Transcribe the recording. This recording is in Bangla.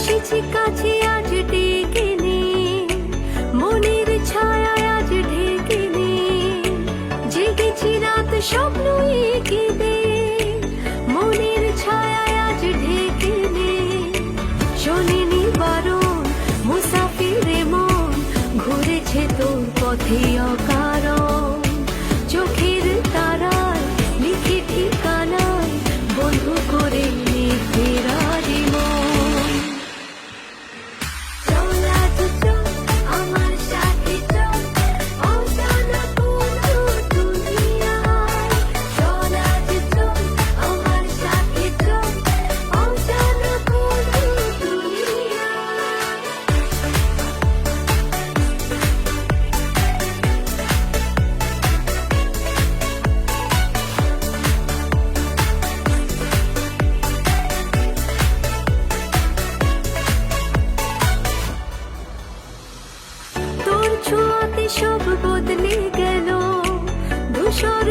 এসেছি কাছে আজ ডেকে নে। মনের ছায়া আজ ঢেকে নে। জেগেছি রাত স্বপ্ন এঁকে দে মনের ছায়া আজ ঢেকে নে। শোনেনি বারণ, মুসাফিরে মন ঘুরেছে তোর পথে অকারণ। সব বদলে গেল। ধূসর